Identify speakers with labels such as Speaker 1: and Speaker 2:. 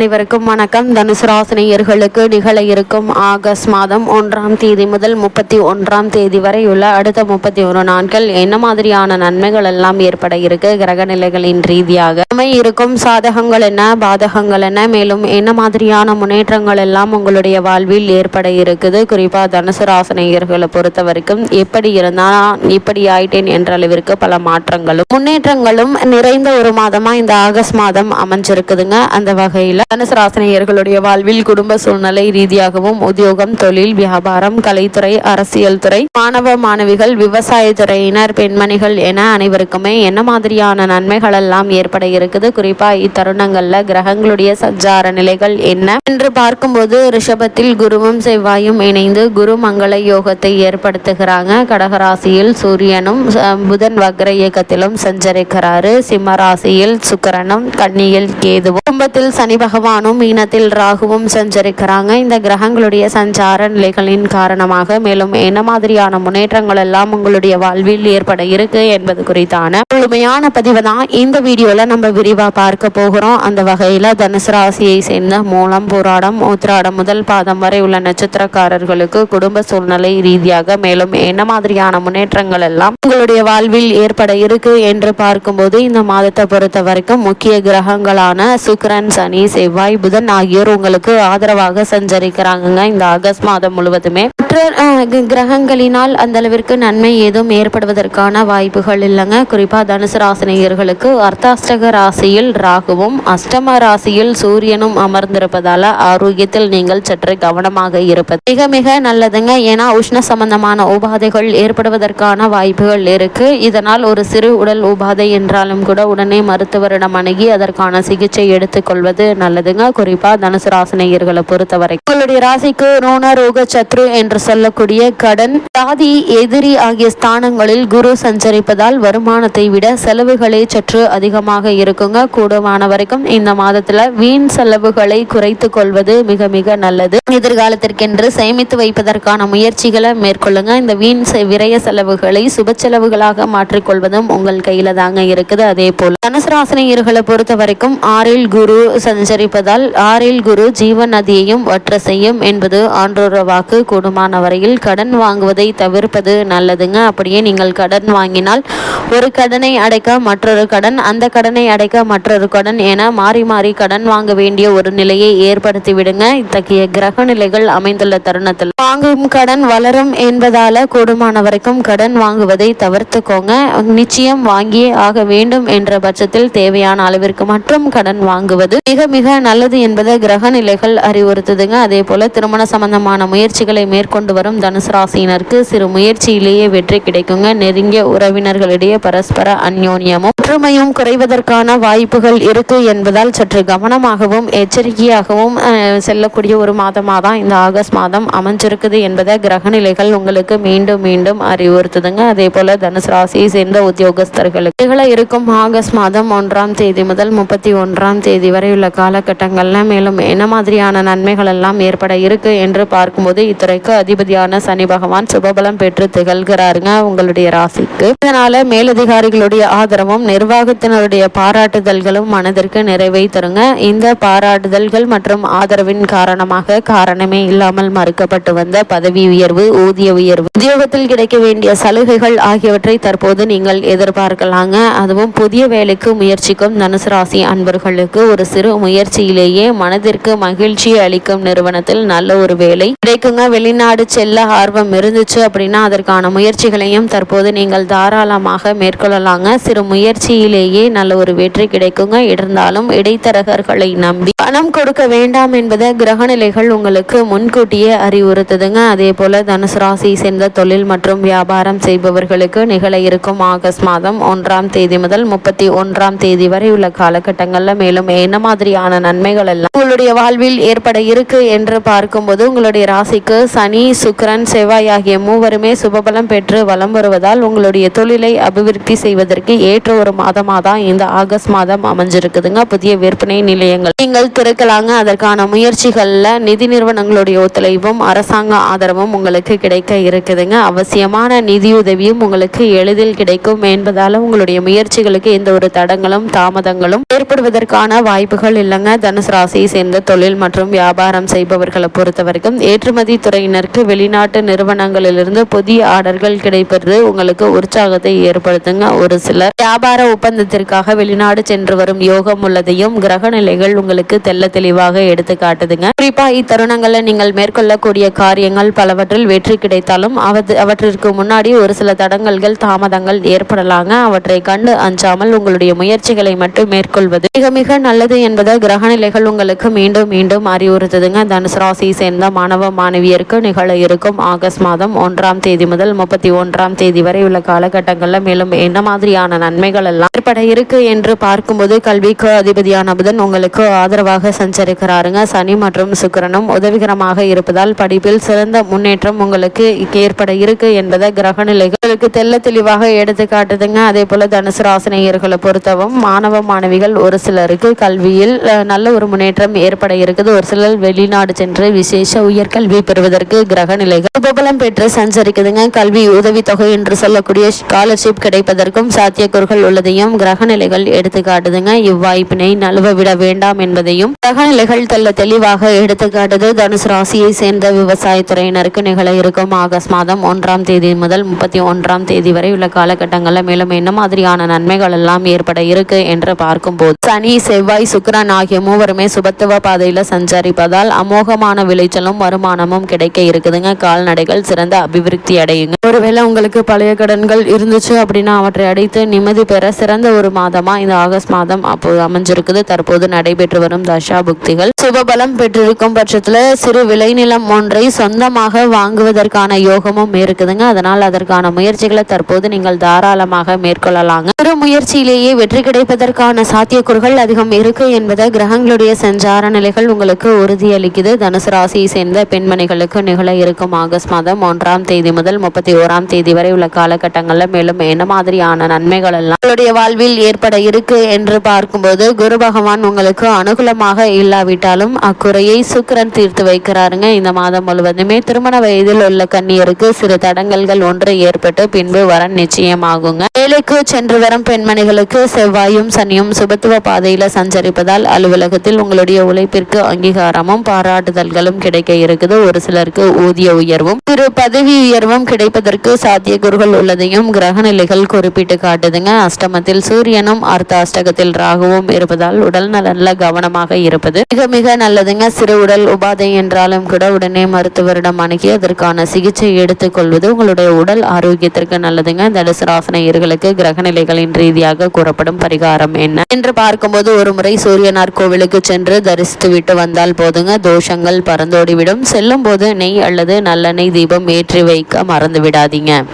Speaker 1: அனைவருக்கும் வணக்கம். தனுசு ராசினியர்களுக்கு நிகழ இருக்கும் ஆகஸ்ட் மாதம் ஒன்றாம் தேதி முதல் முப்பத்தி ஒன்றாம் தேதி வரை உள்ள அடுத்த முப்பத்தி ஒரு நாட்கள் என்ன மாதிரியான நன்மைகள் எல்லாம் ஏற்பட இருக்கு? கிரக நிலைகளின் ரீதியாக இருக்கும். சாதகங்கள் என்ன? பாதகங்கள் என்ன? மேலும் என்ன மாதிரியான முன்னேற்றங்கள் எல்லாம் உங்களுடைய வாழ்வில் ஏற்பட இருக்குது? குறிப்பா தனுசு ராசினியர்களை பொறுத்த வரைக்கும் எப்படி இருந்தா இப்படி ஆயிட்டேன் என்ற அளவிற்கு பல மாற்றங்களும் முன்னேற்றங்களும் நிறைந்த ஒரு மாதமா இந்த ஆகஸ்ட் மாதம் அமைஞ்சிருக்குதுங்க. அந்த வகையில தனுசு ராசினியர்களுடைய வாழ்வில் குடும்ப சூழ்நிலை ரீதியாகவும் உத்தியோகம் தொழில் வியாபாரம் கலைத்துறை அரசியல் துறை மாணவ மாணவிகள் விவசாயத்துறையினர் பெண்மணிகள் என அனைவருக்குமே என்ன மாதிரியான நன்மைகள் எல்லாம் ஏற்பட இருக்குது? குறிப்பா இத்தருணங்கள்ல கிரகங்களுடைய சஞ்சார நிலைகள் என்ன? என்று பார்க்கும்போது ரிஷபத்தில் குருவும் செவ்வாயும் இணைந்து குரு மங்கள யோகத்தை ஏற்படுத்துகிறாங்க. கடகராசியில் சூரியனும் புதன் வக்ர இயக்கத்திலும் சஞ்சரிக்கிறாரு. சிம்ம ராசியில் சுக்கரனும் கன்னியில் கேதுவும். கும்பத்தில் சனி பகவானும் மீனத்தில் ராகுவும் சஞ்சரிக்கிறாங்க. இந்த கிரகங்களுடைய சஞ்சார நிலைகளின் காரணமாக மேலும் என்ன மாதிரியான முன்னேற்றங்கள் எல்லாம் உங்களுடைய வாழ்வில் ஏற்பட இருக்கு என்பது குறித்தான முழுமையான பதிவு தான் இந்த வீடியோல நம்ம விரிவா பார்க்க போகிறோம். அந்த வகையில தனுசு ராசியை சேர்ந்த மூலம் போராடம் மூத்திராடம் முதல் பாதம் வரை உள்ள நட்சத்திரக்காரர்களுக்கு குடும்ப சூழ்நிலை ரீதியாக மேலும் என்ன மாதிரியான முன்னேற்றங்கள் எல்லாம் உங்களுடைய வாழ்வில் ஏற்பட இருக்கு என்று பார்க்கும்போது இந்த மாதத்தை பொறுத்த வரைக்கும் முக்கிய கிரகங்களான சுக்கரன் சனி செவ்வாய் புதன் ஆகியோர் உங்களுக்கு ஆதரவாக சஞ்சரிக்கிறாங்கங்க. இந்த ஆகஸ்ட் மாதம் முழுவதுமே. மற்ற கிரகங்களினால் அந்த அளவிற்கு நன்மை ஏதும் ஏற்படுவதற்கான வாய்ப்புகள் இல்லைங்க. குறிப்பாக தனுசு ராசினியர்களுக்கு அர்த்தாஷ்டக ராசியில் ராகுவும் அஷ்டம ராசியில் சூரியனும் அமர்ந்திருப்பதால ஆரோக்கியத்தில் நீங்கள் சற்று கவனமாக இருப்பது மிக மிக நல்லதுங்க. ஏன்னா உஷ்ண சம்பந்தமான உபாதைகள் ஏற்படுவதற்கான வாய்ப்புகள் இருக்கு. இதனால் ஒரு சிறு உடல் உபாதை என்றாலும் கூட உடனே மருத்துவரிடம் அணுகி அதற்கான சிகிச்சை எடுத்துக்கொள்வது நல்லது. நல்லதுங்க குறிப்பா தனுசு ராசினியர்களை பொறுத்த வரைக்கும் உங்களுடைய ராசிக்கு ரோண ரோக சத்ரு என்று சொல்லக்கூடிய கடன் சாதி எதிரி ஆகிய ஸ்தானங்களில் குரு சஞ்சரிப்பதால் வருமானத்தை விட செலவுகளே சற்று அதிகமாக இருக்குங்க. கூடுமான வரைக்கும் இந்த மாதத்துல வீண் செலவுகளை குறைத்து கொள்வது மிக மிக நல்லது. எதிர்காலத்திற்கென்று சேமித்து வைப்பதற்கான முயற்சிகளை மேற்கொள்ளுங்க. இந்த வீண் விரய செலவுகளை சுப செலவுகளாக மாற்றிக்கொள்வதும் உங்கள் கையில தாங்க இருக்குது. அதே போல தனுசு ராசினியர்களை பொறுத்த வரைக்கும் ஆறில் குரு சஞ்சரி இருப்பதால் ஆறில் குரு ஜீவ நதியையும் வற்ற செய்யும் என்பது ஆன்றோர வாக்கு கூடுமான வரையில் கடன் வாங்குவதை தவிர்ப்பது நல்லதுங்க. அப்படியே நீங்கள் கடன் வாங்கினால் ஒரு கடனை அடைக்க மற்றொரு கடன் அந்த கடனை அடைக்க மற்றொரு கடன் என மாறி மாறி கடன் வாங்க வேண்டிய ஒரு நிலையை ஏற்படுத்தி விடுங்க. இத்தகைய கிரக நிலைகள் அமைந்துள்ள தருணத்தில் வாங்கும் கடன் வளரும் என்பதால கூடுமான வரைக்கும் கடன் வாங்குவதை தவிர்த்துக்கோங்க. நிச்சயம் வாங்கியே ஆக வேண்டும் என்ற பட்சத்தில் தேவையான அளவிற்கு மட்டும் கடன் வாங்குவது மிக மிக நல்லது என்பதை கிரக நிலைகள் அறிவுறுத்துதுங்க. அதே போல திருமண சம்பந்தமான முயற்சிகளை மேற்கொண்டு வரும் தனுசு ராசியினருக்கு சிறு முயற்சியிலேயே வெற்றி கிடைக்குங்க. நெருங்கிய உறவினர்களிடையே பரஸ்பர அந்யோன்யமும் ஒற்றுமையும் குறைவதற்கான வாய்ப்புகள் இருக்கு என்பதால் சற்று கவனமாகவும் எச்சரிக்கையாகவும் செல்லக்கூடிய ஒரு மாதமாக தான் இந்த ஆகஸ்ட் மாதம் அமைஞ்சிருக்குது என்பதை கிரகநிலைகள் உங்களுக்கு மீண்டும் மீண்டும் அறிவுறுத்துதுங்க. அதே போல தனுசு ராசியை சேர்ந்த உத்தியோகஸ்தர்களுக்கு இருக்கும் ஆகஸ்ட் மாதம் ஒன்றாம் தேதி முதல் முப்பத்தி ஒன்றாம் தேதி வரை உள்ள காலகட்டங்கள்ல மேலும் என்ன மாதிரியான நன்மைகள் எல்லாம் ஏற்பட இருக்கு என்று பார்க்கும்போது இத்துறைக்கு அதிபதியான சனி பகவான் சுபபலம் பெற்று திகழ்கிறாருங்க உங்களுடைய ராசிக்கு. இதனால மேலதிகாரிகளுடைய ஆதரவும் நிர்வாகத்தினருடைய பாராட்டுதல்களும் மனதிற்கு நிறைவை தருங்க. இந்த பாராட்டுதல்கள் மற்றும் ஆதரவின் காரணமாக காரணமே இல்லாமல் மறுக்கப்பட்டு வந்த பதவி உயர்வு ஊதிய உயர்வு உத்தியோகத்தில் கிடைக்க வேண்டிய சலுகைகள் ஆகியவற்றை தற்போது நீங்கள் எதிர்பார்க்கலாங்க. அதுவும் புதிய வேலைக்கு முயற்சிக்கும் தனுசு ராசி அன்பர்களுக்கு ஒரு சிறு முயற்சியிலேயே மனதிற்கு மகிழ்ச்சி அளிக்கும் நிறுவனத்தில் நல்ல ஒரு வேலை கிடைக்குங்க. வெளிநாடு செல்ல ஆர்வம் இருந்துச்சு அப்படின்னா அதற்கான முயற்சிகளையும் தற்போது நீங்கள் தாராளமாக மேற்கொள்ளலாங்க. சிறு முயற்சியிலேயே நல்ல ஒரு வெற்றி கிடைக்குங்க. இருந்தாலும் இடைத்தரகர்களை நம்பி பணம் கொடுக்க வேண்டாம் என்பதை கிரகநிலைகள் உங்களுக்கு முன்கூட்டியே அறிவுறுத்துதுங்க. அதே போல தனுசு ராசியை சேர்ந்த தொழில் மற்றும் வியாபாரம் செய்பவர்களுக்கு நிகழ இருக்கும் ஆகஸ்ட் மாதம் ஒன்றாம் தேதி முதல் முப்பத்தி ஒன்றாம் தேதி வரை உள்ள காலகட்டங்கள்ல மேலும் என்ன மாதிரியான நன்மைகள் எல்லாம் உங்களுடைய வாழ்வில் ஏற்பட இருக்கு என்று பார்க்கும்போது உங்களுடைய ராசிக்கு சனி சுக்கரன் செவ்வாய் ஆகிய மூவருமே சுபபலம் பெற்று வலம் வருவதால் உங்களுடைய தொழிலை அபிவிருத்தி செய்வதற்கு ஏற்ற ஒரு மாதமாக தான் இந்த ஆகஸ்ட் மாதம் அமைஞ்சிருக்குதுங்க. புதிய விற்பனை நிலையங்கள். நீங்கள் திறக்கலாங்க. அதற்கான முயற்சிகளில் நிதி நிறுவனங்களுடைய ஒத்துழைப்பும் அரசாங்க ஆதரவும் உங்களுக்கு கிடைக்க இருக்குதுங்க. அவசியமான நிதியுதவியும் உங்களுக்கு எளிதில் கிடைக்கும் என்பதால் உங்களுடைய முயற்சிகளுக்கு எந்த ஒரு தடங்களும் தாமதங்களும் ஏற்படுவதற்கான வாய்ப்புகள் இல்லைங்க. தனுசு ராசியை சேர்ந்த தொழில் மற்றும் வியாபாரம் செய்பவர்களை பொறுத்த வரைக்கும் ஏற்றுமதி துறையினருக்கு வெளிநாட்டு நிறுவனங்களிலிருந்து புதிய ஆர்டர்கள் கிடைப்பது உங்களுக்கு உற்சாகத்தை ஏற்படுத்துங்க ஒரு சிலர் வியாபார ஒப்பந்தத்திற்காக வெளிநாடு சென்று வரும் யோகம் உள்ளதையும் கிரக நிலைகள் உங்களுக்கு தெல்ல தெளிவாக எடுத்து காட்டுதுங்க. குறிப்பா இத்தருணங்களில் நீங்கள் மேற்கொள்ளக்கூடிய காரியங்கள் பலவற்றில் வெற்றி கிடைத்தாலும் அவற்றிற்கு முன்னாடி ஒரு சில தடங்கல்கள் தாமதங்கள் ஏற்படலாங்க. அவற்றை கண்டு அஞ்சாமல் உங்களுடைய முயற்சிகளை மட்டும் மேற்கொள்வது மிக மிக நல்லது என்பதை கிரகநிலைகள் உங்களுக்கு மீண்டும் மீண்டும் அறிவுறுத்துதுங்க. தனுசு ராசியை சேர்ந்த மாணவ மாணவியருக்கு நிகழ இருக்கும் ஆகஸ்ட் மாதம் ஒன்றாம் தேதி முதல் முப்பத்தி ஒன்றாம் தேதி வரை உள்ள காலகட்டங்களில் மேலும் என்ன மாதிரியான நன்மைகள் எல்லாம் ஏற்பட இருக்கு என்று பார்க்கும்போது கல்விக்கு அதிபதியான புதன் உங்களுக்கு ஆதரவாக சஞ்சரிக்கிறாருங்க. சனி மற்றும் சுக்கிரனும் உதவிகரமாக இருப்பதால் படிப்பில் சிறந்த முன்னேற்றம் உங்களுக்கு ஏற்பட இருக்கு என்பதை கிரகநிலைகளுக்கு தெல்ல தெளிவாக எடுத்து காட்டுதுங்க. அதே போல தனுசு ராசினியர்களை பொறுத்தவும் மாணவ மாணவிகள் ஒரு சிலருக்கு கல்வியில் நல்ல ஒரு முன்னேற்றம் ஏற்பட இருக்குது. ஒரு சிலர் வெளிநாடு சென்று விசேஷ உயர்கல்வி பெறுவதற்கு கிரக நிலைகள் பிரபலம் பெற்று சஞ்சரிக்குதுங்க. கல்வி உதவித்தொகை என்று சொல்லக்கூடிய ஸ்காலர்ஷிப் கிடைப்பதற்கும் சாத்தியக்கூறுகள் உள்ளதையும் கிரக நிலைகள் எடுத்து காட்டுதுங்க. இவ்வாய்ப்பினை நழுவ விட வேண்டாம் என்பதையும் கிரக நிலைகள் தெல்ல தெளிவாக எடுத்து காட்டுது. தனுசு ராசியை சேர்ந்த விவசாயத்துறையினருக்கு நிகழ இருக்கும் ஆகஸ்ட் மாதம் ஒன்றாம் தேதி முதல் முப்பத்தி ஒன்றாம் தேதி வரை உள்ள காலகட்டங்களில் மேலும் என்ன மாதிரியான நன்மைகள் எல்லாம் ஏற்பட இருக்கு என்று பார்க்கும்போது சனி செவ்வாய் சுக்கரன் ஆகிய மூவருமே சுபத்துவ பாதையில சஞ்சரிப்பதால் அமோகமான விளைச்சலும் வருமானமும் கிடைக்க இருக்குதுங்க. கால்நடைகள் சிறந்த அபிவிருத்தி அடையுங்க. ஒருவேளை உங்களுக்கு பழைய கடன்கள் இருந்துச்சு அப்படி அப்படின்னா அவற்றை அடைத்து நிம்மதி பெற சிறந்த ஒரு மாதமாக இந்த ஆகஸ்ட் மாதம் அப்போது அமைஞ்சிருக்குது. தற்போது நடைபெற்று வரும் தசா புக்திகள் சுபபலம் பெற்றிருக்கும் பட்சத்தில் சிறு விளைநிலம் ஒன்றை சொந்தமாக வாங்குவதற்கான யோகமும் இருக்குதுங்க. அதனால் அதற்கான முயற்சிகளை தற்போது நீங்கள் தாராளமாக மேற்கொள்ளலாங்க. சிறு முயற்சியிலேயே வெற்றி கிடைப்பதற்கான சாத்தியக்கூறுகள் அதிகம் இருக்கு என்பதை கிரகங்களுடைய சஞ்சார நிலைகள் உங்களுக்கு உறுதியளிக்குது. தனுசு ராசியை சேர்ந்த பெண்மணிகளுக்கு நிகழ இருக்கும் ஆகஸ்ட் மாதம் ஒன்றாம் தேதி முதல் முப்பத்தி ஓராம் தேதி வரை உள்ள காலகட்டங்களில் மேலும் என்ன மாதிரியான நன்மைகள் எல்லாம் உங்களுடைய வாழ்வில் ஏற்பட இருக்கு என்று பார்க்கும்போது குரு பகவான் உங்களுக்கு அனுகூலமாக இல்லாவிட்டாலும் அக்குறையை சுக்கரன் தீர்த்து வைக்கிறாருங்க. இந்த மாதம் முழுவதுமே திருமண வயதில் உள்ள கண்ணியருக்கு சிறு தடங்கல்கள் ஒன்று ஏற்பட்டு பின்பு வரன் நிச்சயமாகுங்க. வேலைக்கு சென்று வரும் பெண்மணிகளுக்கு செவ்வாயும் சனியும் சுபத்துவ பாதையில சஞ்சரிப்பதால் அலுவலகத்தில் உங்களுடைய உழைப்பிற்கு அங்கீகாரமும் பாராட்டுதல்களும் கிடைக்க இருக்குது. ஒரு சிலருக்கு ஊதிய உயர்வும் திரு பதவி உயர்வும் கிடைப்பதற்கு சாத்தியக்கூறுகள் உள்ளதையும் கிரக நிலைகள் குறிப்பிட்டு காட்டுதுங்க. அஷ்டமத்தில் சூரியனும் அர்த்த அஷ்டகத்தில் ராகுவும் இருப்பதால் உடல் நலன்ல கவனமாக இருப்பது மிக மிக நல்லதுங்க. சிறு உடல் உபாதை என்றாலும் கூட உடனே மருத்துவரிடம் அணுகி அதற்கான சிகிச்சை எடுத்துக்கொள்வது உங்களுடைய உடல் ஆரோக்கியத்திற்கு நல்லதுங்க. தனுசு ராசினியர்களுக்கு கிரக நிலைகளின் ரீதியாக கூறப்படும் பரிகாரம் என்ன? என்று பார்க்கும்போது ஒரு முறை சூரியனார் கோவிலுக்கு சென்று தரிசித்து விட்டு வந்தால் போதுங்க. தோஷங்கள் பறந்தோடிவிடும். செல்லும் போது நெய் அல்லது நல்லெண்ணெய் தீபம் ஏற்றி வைக்க மறந்து விடாதீங்க.